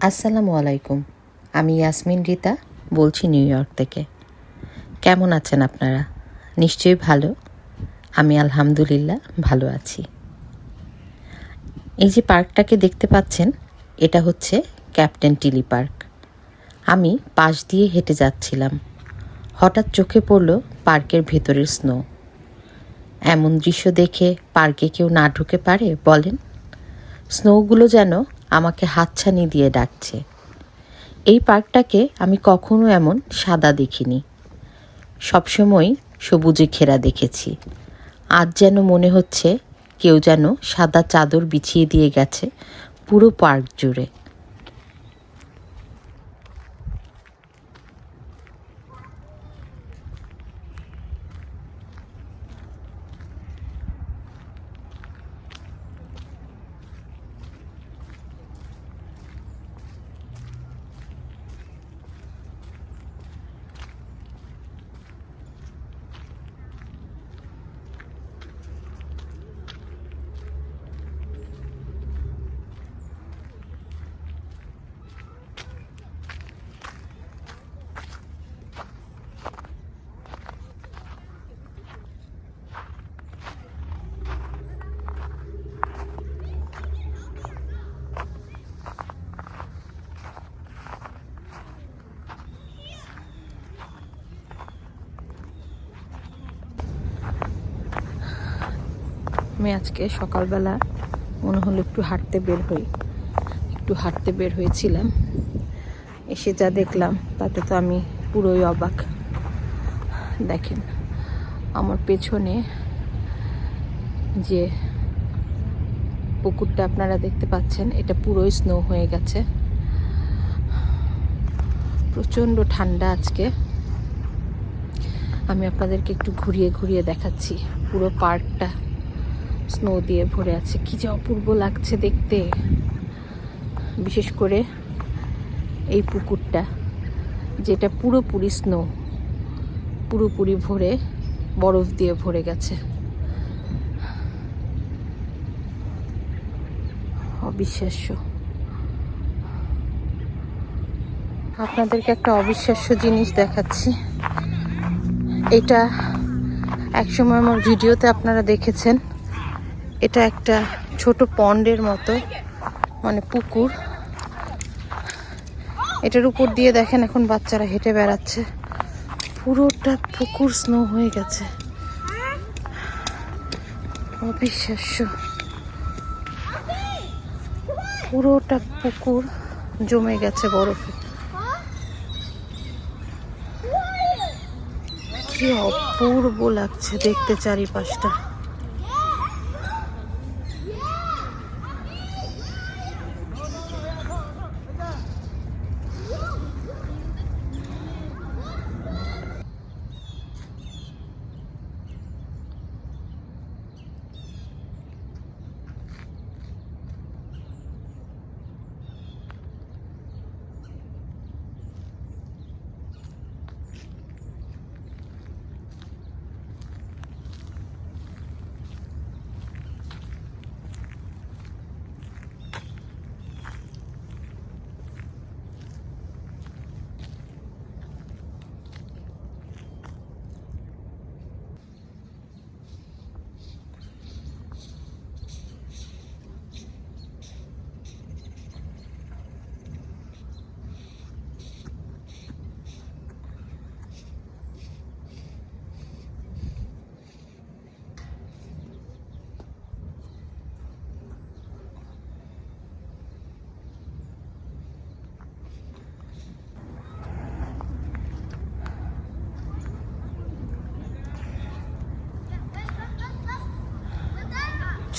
আসসালামু আলাইকুম। আমি ইয়াসমিন রিতা, বলছি নিউ ইয়র্ক থেকে। কেমন আছেন আপনারা? নিশ্চয়ই ভালো। আমি আলহামদুলিল্লাহ ভালো আছি। এই যে পার্কটাকে দেখতে পাচ্ছেন, এটা হচ্ছে ক্যাপ্টেন টিলি পার্ক। আমি পাশ দিয়ে হেঁটে যাচ্ছিলাম। হঠাৎ চোখে পড়ল পার্কের ভেতরের স্নো এমন দৃশ্য দেখে পার্কে কেউ না ঢুকে পারে বলেন? স্নোগুলো যেন আমাকে হাতছানি দিয়ে ডাকছে। এই পার্কটাকে আমি কখনো এমন সাদা দেখিনি। সবসময় সবুজে ঘেরা দেখেছি। আজ যেন মনে হচ্ছে কেউ যেন সাদা চাদর বিছিয়ে দিয়ে গেছে পুরো পার্ক জুড়ে। আমি আজকে সকালবেলা মনে হলো একটু হাঁটতে বের হই। একটু হাঁটতে বের হয়েছিলাম। এসে যা দেখলাম, তাতে তো আমি পুরোই অবাক। দেখেন, আমার পেছনে যে পুকুরটা আপনারা দেখতে পাচ্ছেন, এটা পুরোই স্নো হয়ে গেছে। প্রচণ্ড ঠান্ডা আজকে। আমি আপনাদেরকে একটু ঘুরিয়ে ঘুরিয়ে দেখাচ্ছি পুরো পার্কটা স্নো দিয়ে ভরে আছে। কি যে অপূর্ব লাগছে দেখতে। বিশেষ করে এই পুকুরটা, যেটা পুরোপুরি স্নো, পুরোপুরি ভরে, বরফ দিয়ে ভরে গেছে। অবিশ্বাস্য। আপনাদেরকে একটা অবিশ্বাস্য জিনিস দেখাচ্ছি। এটা একসময় আমার ভিডিওতে আপনারা দেখেছেন। এটা একটা ছোট পন্ডের মতো মানে পুকুর। এটার উপর দিয়ে দেখেন এখন বাচ্চারা হেঁটে বেড়াচ্ছে। পুরোটা পুকুর স্নো হয়ে গেছে। অবিশ্বাস্য। পুরোটা পুকুর জমে গেছে বরফে। কি অপূর্ব লাগছে দেখতে চারিপাশটা।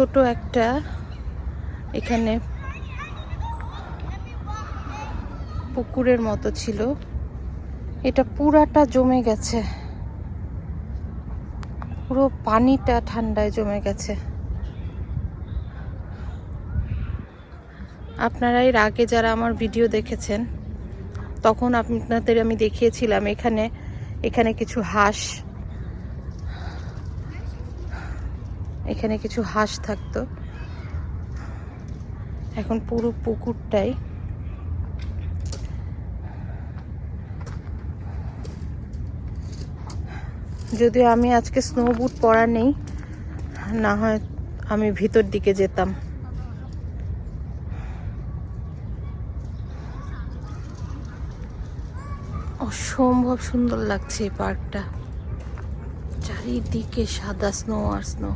ছোট একটা এখানে পুকুরের মতো ছিল। এটা পুরাটা জমে গেছে। পুরো পানিটা ঠান্ডায় জমে গেছে। আপনারা এর আগে যারা আমার ভিডিও দেখেছেন, তখন আপনাদের আমি দেখিয়েছিলাম এখানে এখানে কিছু হাঁস এখানে কিছু হাঁস থাকতো। এখন পুরো পুকুরটাই। যদিও আমি আজকে স্নো বুট পরা নেই, না হয় আমি ভিতর দিকে যেতাম। অসম্ভব সুন্দর লাগছে এই পার্কটা। চারিদিকে সাদা স্নো আর স্নো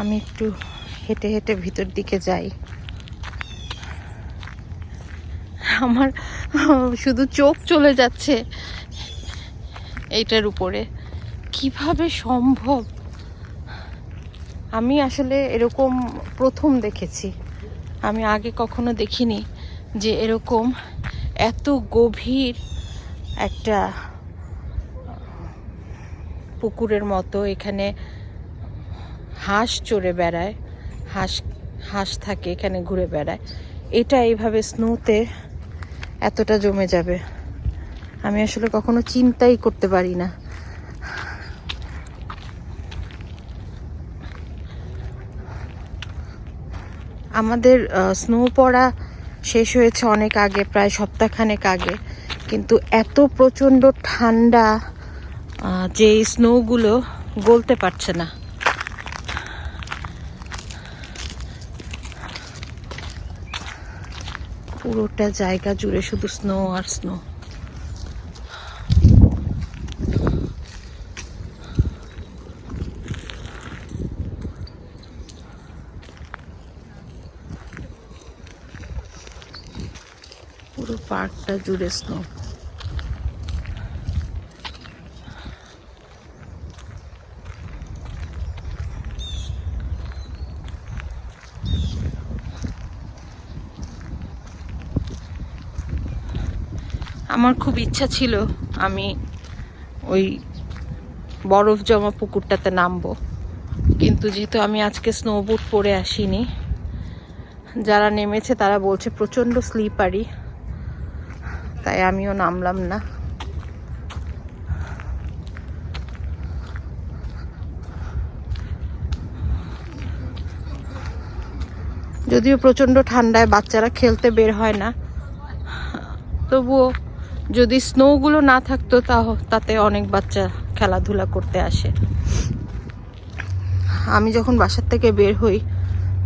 আমি একটু হেঁটে হেঁটে ভিতর দিকে যাই। আমার শুধু চোখ চলে যাচ্ছে এইটার উপরে। কীভাবে সম্ভব? আমি আসলে এরকম প্রথম দেখেছি। আমি আগে কখনো দেখিনি যে এরকম এত গভীর একটা পুকুরের মতো এখানে হাঁস চড়ে বেড়ায়, হাঁস হাঁস থাকে এখানে ঘুরে বেড়ায়। এটা এইভাবে স্নোতে এতটা জমে যাবে। আমি আসলে কখনো চিন্তাই করতে পারি না। আমাদের স্নো পড়া শেষ হয়েছে অনেক আগে, প্রায় সপ্তাহখানেক আগে। কিন্তু এত প্রচণ্ড ঠান্ডা যে স্নোগুলো গলতে পারছে না। পুরোটা জায়গা জুড়ে শুধু স্নো আর স্নো পুরো পার্কটা জুড়ে স্নো আমার খুব ইচ্ছা ছিল আমি ওই বরফ জমা পুকুরটাতে নামবো। কিন্তু যেহেতু আমি আজকে স্নোবুট পরে আসিনি, যারা নেমেছে তারা বলছে প্রচণ্ড স্লিপারি তাই আমিও নামলাম না। যদিও প্রচণ্ড ঠান্ডায় বাচ্চারা খেলতে বের হয় না, তবুও যদি স্নোগুলো না থাকতো তাতে অনেক বাচ্চা খেলাধুলা করতে আসে। আমি যখন বাসার থেকে বের হই,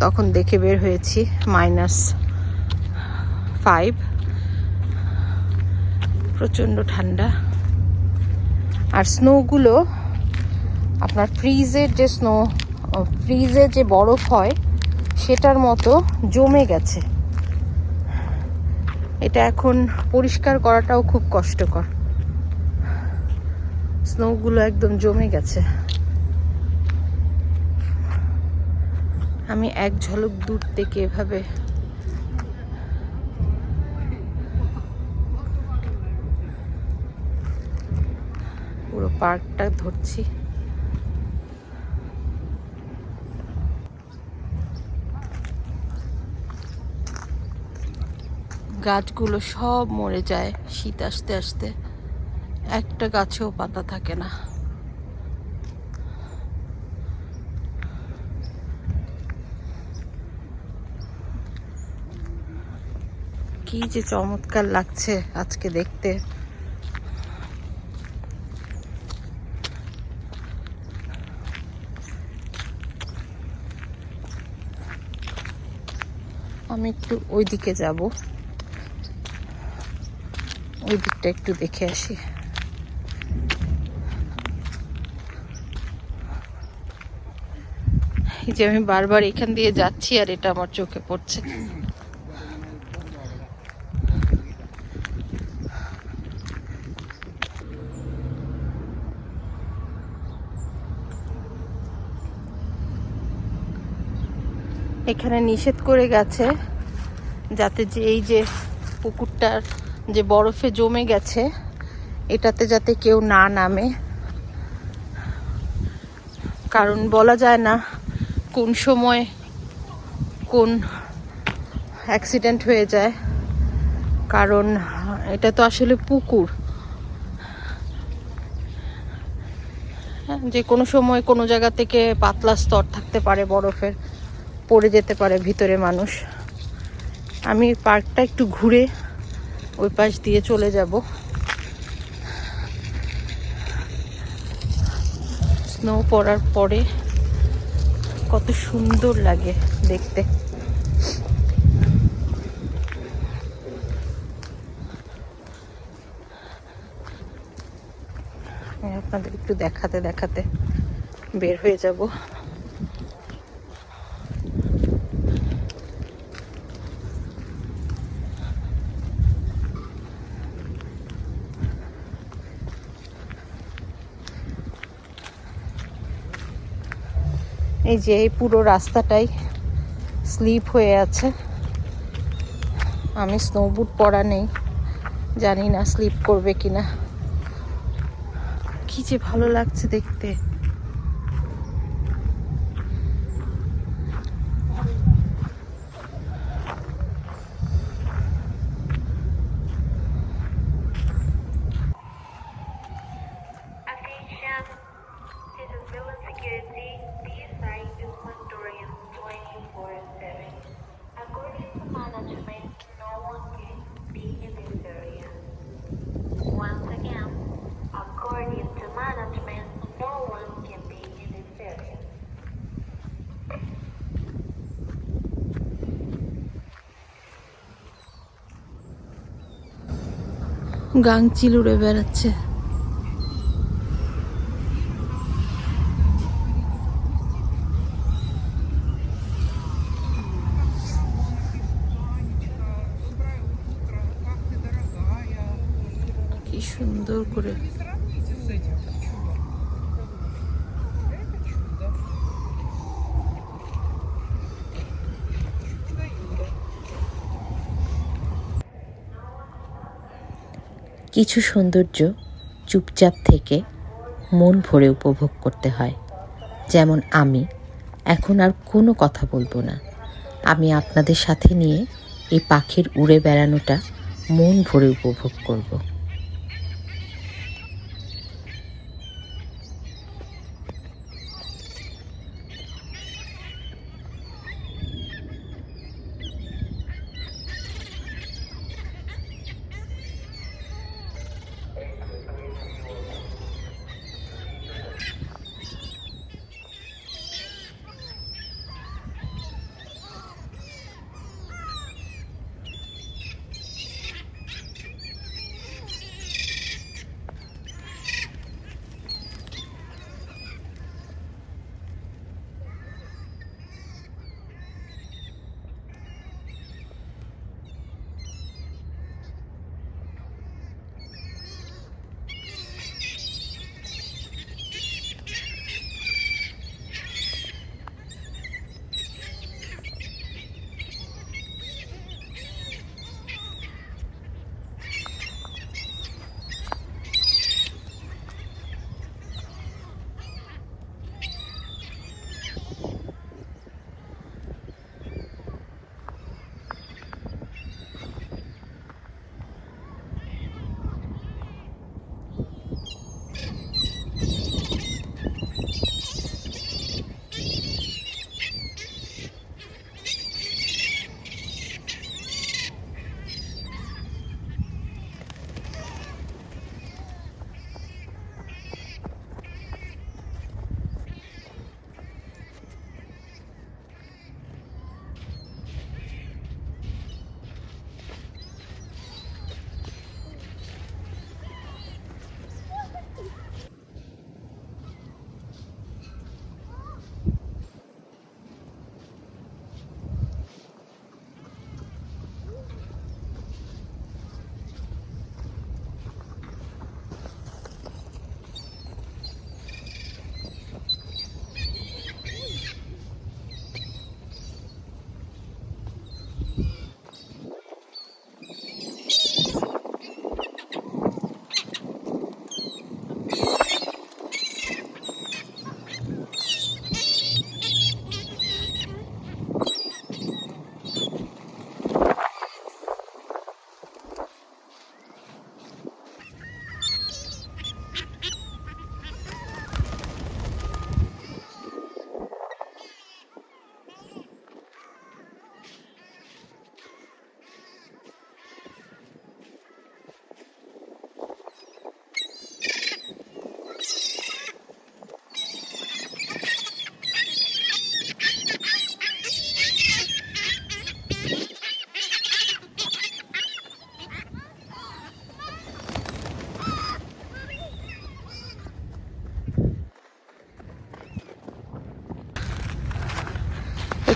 তখন দেখে বের হয়েছি মাইনাস ফাইভ প্রচণ্ড ঠান্ডা। আর স্নোগুলো আপনার ফ্রিজের যে স্নো ফ্রিজে যে বরফ হয়, সেটার মতো জমে গেছে। এটা এখন পরিষ্কার করাটাও খুব কষ্টকর। স্নোগুলো একদম জমে গেছে। আমি এক ঝলক দূর থেকে এভাবে পুরো পার্কটা ধরছি। গাছগুলো সব মরে যায় শীত আসতে আসতে। একটা গাছেও পাতা থাকে না। কি যে চমৎকার লাগছে আজকে দেখতে। আমি একটু ওই দিকে যাব। ওই দিকটা একটু দেখে আসি। এই যে আমি বারবার এখান দিয়ে যাচ্ছি আর এটা আমার চোখে পড়ছে। এখানে নিষেধ করে গেছে যাতে যে এই যে পুকুরটার যে বরফে জমে গেছে, এটাতে যাতে কেউ না নামে। কারণ বলা যায় না কোন সময় কোন অ্যাক্সিডেন্ট হয়ে যায়। কারণ এটা তো আসলে পুকুর। যে কোনো সময় কোনো জায়গা থেকে পাতলা স্তর থাকতে পারে বরফের, পড়ে যেতে পারে ভিতরে মানুষ। আমি পার্কটা একটু ঘুরে ওই পাশ দিয়ে চলে যাব। স্নো পড়ার পরে কত সুন্দর লাগে দেখতে। আমি আপনাদের একটু দেখাতে দেখাতে বের হয়ে যাব। এই যে এই পুরো রাস্তাটাই স্লিপ হয়ে আছে। আমি স্নোবুট পরা নেই, জানি না স্লিপ করবে কিনা। কি যে ভালো লাগছে দেখতে। গাংচিল উড়ে বেড়াচ্ছে। কিছু সৌন্দর্য চুপচাপ থেকে মন ভরে উপভোগ করতে হয়। যেমন আমি এখন আর কোনো কথা বলব না। আমি আপনাদের সাথে নিয়ে এই পাখির উড়ে বেড়ানোটা মন ভরে উপভোগ করব।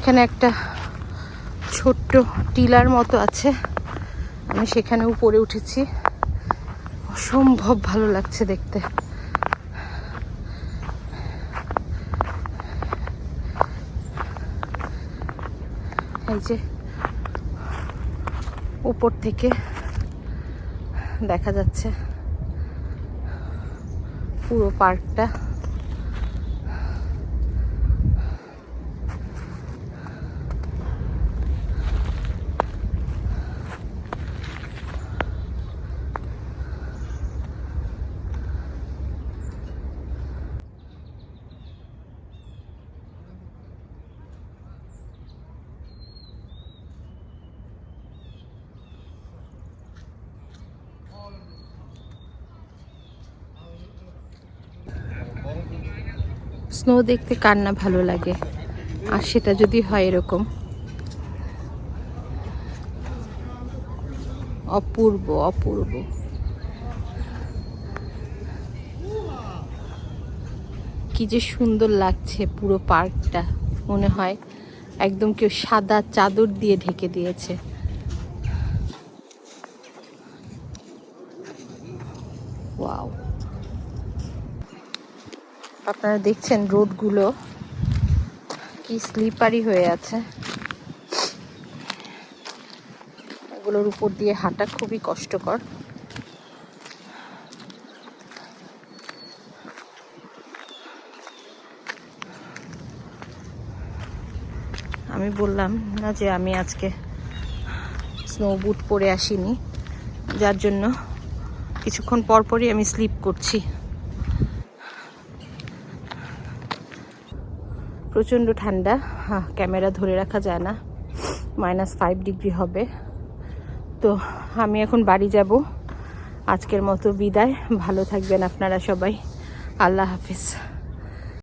এখানে একটা ছোট্ট টিলার মতো আছে। আমি সেখানে উপরে উঠেছি। অসম্ভব ভালো লাগছে দেখতে। এই যে উপর থেকে দেখা যাচ্ছে পুরো পার্কটা। স্নো দেখতে কার না ভালো লাগে? আর সেটা যদি হয় এরকম? অপূর্ব অপূর্ব। কি যে সুন্দর লাগছে পুরো পার্কটা। মনে হয় একদম কেউ সাদা চাদর দিয়ে ঢেকে দিয়েছে। আপনারা দেখছেন রোদগুলো। কি স্লিপারি হয়ে আছে। এগুলোর উপর দিয়ে হাঁটা খুবই কষ্টকর। আমি বললাম না যে আমি আজকে স্নো বুট পরে আসিনি। যার জন্য কিছুক্ষণ পরপরই আমি স্লিপ করছি। প্রচণ্ড ঠান্ডা। হ্যাঁ ক্যামেরা ধরে রাখা যায় না। মাইনাস ফাইভ ডিগ্রি হবে। তো আমি এখন বাড়ি যাব। আজকের মতো বিদায়। ভালো থাকবেন আপনারা সবাই। আল্লাহ হাফিজ।